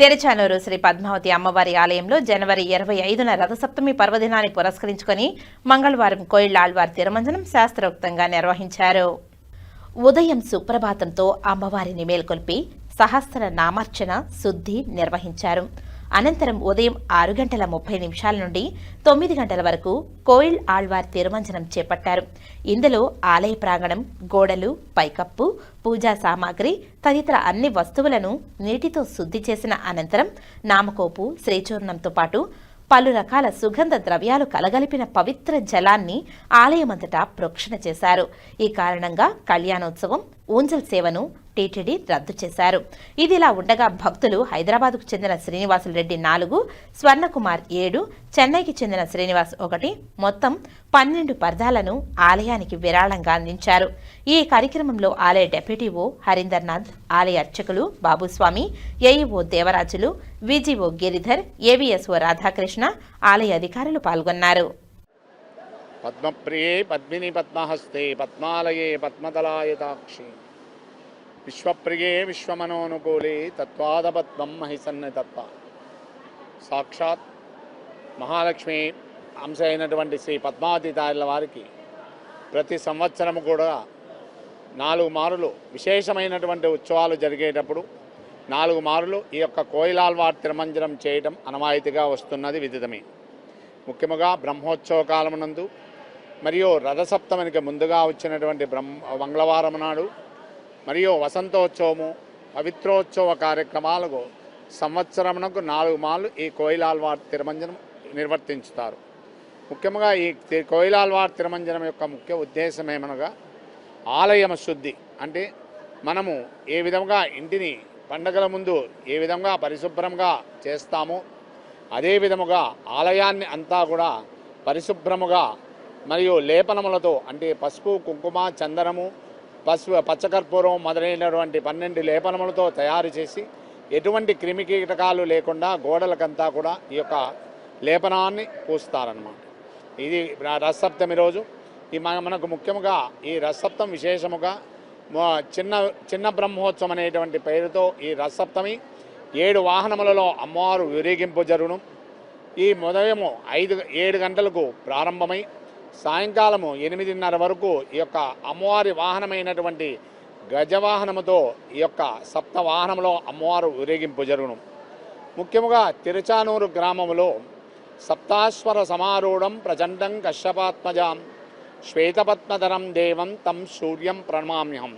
తెరచానూరు శ్రీ పద్మావతి అమ్మవారి ఆలయంలో జనవరి ఇరవై ఐదున రథసప్తమి పర్వదినాన్ని పురస్కరించుకొని మంగళవారం కోయిళ్ళాళ్వారి తిరుమంజనం శాస్త్రోక్తంగా నిర్వహించారు. ఉదయం సుప్రభాతంతో అమ్మవారిని మేల్కొల్పి సహస్ర నామార్చన శుద్ధి నిర్వహించారు. అనంతరం ఉదయం ఆరు గంటల ముప్పై నిమిషాల నుండి తొమ్మిది గంటల వరకు కోయిల్ ఆళ్వార్ తిరుమంజనం చేపట్టారు. ఇందులో ఆలయ ప్రాంగణం గోడలు పైకప్పు పూజా సామాగ్రి తదితర అన్ని వస్తువులను నీటితో శుద్ధి చేసిన అనంతరం నామకోపు శ్రీచూర్ణంతో పాటు పలు రకాల సుగంధ ద్రవ్యాలు కలగలిపిన పవిత్ర జలాన్ని ఆలయమంతటా ప్రోక్షణ చేశారు. ఈ కారణంగా కళ్యాణోత్సవం ఊంజల్ సేవను టీటీడీ రద్దు చేశారు. ఇదిలా ఉండగా భక్తులు హైదరాబాద్కు చెందిన శ్రీనివాసులు రెడ్డి నాలుగు స్వర్ణకుమార్ ఏడు చెన్నైకి చెందిన శ్రీనివాస్ ఒకటి మొత్తం పన్నెండు పర్దాలను ఆలయానికి విరాళంగా అందించారు. ఈ కార్యక్రమంలో ఆలయ డెప్యూటీ ఓ ఆలయ అర్చకులు Babuswami AEO Devarajulu VGO Giridhar AVSO Radhakrishna ఆలయ అధికారులు పాల్గొన్నారు. పద్మప్రియే పద్మిని పద్మహస్తే పద్మాలయే పద్మదలాయతాక్షి విశ్వప్రియే విశ్వమనోనుకూలే తత్వాదపద్మం మహిసన్న తత్వ సాక్షాత్ మహాలక్ష్మి అంశ అయినటువంటి శ్రీ పద్మావతి వారికి ప్రతి సంవత్సరము కూడా నాలుగు మారులు విశేషమైనటువంటి ఉత్సవాలు జరిగేటప్పుడు నాలుగు మారులు ఈ యొక్క కోయిలాల్వార్ తిరుమంజనం చేయటం అనవాయితీగా వస్తున్నది విదితమే. ముఖ్యముగా బ్రహ్మోత్సవ కాలమునందు మరియు రథసప్తమికి ముందుగా వచ్చినటువంటి బ్రహ్మ మంగళవారం నాడు మరియు వసంతోత్సవము పవిత్రోత్సవ కార్యక్రమాలకు సంవత్సరమునకు నాలుగు మార్లు ఈ కోయిలాల్వార్ తిరుమంజనం నిర్వర్తించుతారు. ముఖ్యంగా ఈ తి- కోయిలాల్వార్ తిరుమంజనం యొక్క ముఖ్య ఉద్దేశం ఏమనగా ఆలయం శుద్ధి అంటే మనము ఏ విధంగా ఇంటిని పండగల ముందు ఏ విధంగా పరిశుభ్రంగా చేస్తామో అదే విధముగా ఆలయాన్ని అంతా కూడా పరిశుభ్రముగా మరియు లేపనములతో అంటే పసుపు కుంకుమ చందనము పసు పచ్చకర్పూరం మొదలైనటువంటి పన్నెండు లేపనములతో తయారు చేసి ఎటువంటి క్రిమి కీటకాలు లేకుండా గోడలకంతా కూడా ఈ యొక్క లేపనాన్ని పూస్తారనమాట ఇది రథసప్తమి రోజు. ఈ మన మనకు ముఖ్యముగా ఈ రథసప్తం విశేషముగా చిన్న చిన్న బ్రహ్మోత్సవం అనేటువంటి పేరుతో ఈ రథసప్తమి ఏడు వాహనములలో అమ్మవారు ఊరేగింపు జరుగును. ఈ ఉదయము ఐదు ఏడు గంటలకు ప్రారంభమై సాయంకాలము ఎనిమిదిన్నర వరకు ఈ యొక్క అమ్మవారి వాహనమైనటువంటి గజవాహనముతో ఈ యొక్క సప్త వాహనంలో అమ్మవారు ఊరేగింపు జరుగును. ముఖ్యముగా తిరుచానూరు గ్రామములో సప్తాశ్వర సమారూఢం ప్రచండం కశ్యపాత్మజాం శ్వేతపద్మధరం దేవం తం సూర్యం ప్రణమామ్యహం.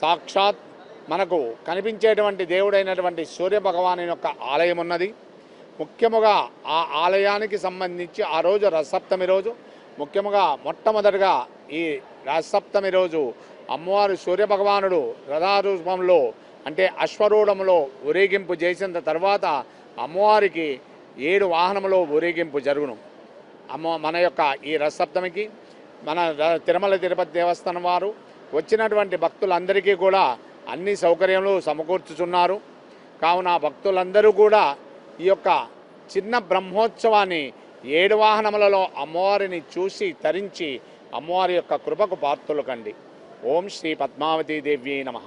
సాక్షాత్ మనకు కనిపించేటువంటి దేవుడైనటువంటి సూర్యభగవాను యొక్క ఆలయం ఉన్నది ముఖ్యముగా ఆ ఆలయానికి సంబంధించి ఆ రోజు రథసప్తమి రోజు ముఖ్యంగా మొట్టమొదటిగా ఈ రాజసప్తమి రోజు అమ్మవారు సూర్యభగవానుడు రథారూపంలో అంటే అశ్వరూఢంలో ఊరేగింపు చేసిన తర్వాత అమ్మవారికి ఏడు వాహనములో ఊరేగింపు జరుగును. అమ్మ మన యొక్క ఈ రథసప్తమికి మన తిరుమల తిరుపతి దేవస్థానం వారు వచ్చినటువంటి భక్తులందరికీ కూడా అన్ని సౌకర్యములు సమకూర్చుచున్నారు. కావున భక్తులందరూ కూడా ఈ యొక్క చిన్న బ్రహ్మోత్సవాన్ని ఏడు వాహనములలో అమ్మవారిని చూసి తరించి అమ్మవారి యొక్క కృపకు పాత్రలు కండి. ఓం శ్రీ పద్మావతీ దేవ్యై నమః.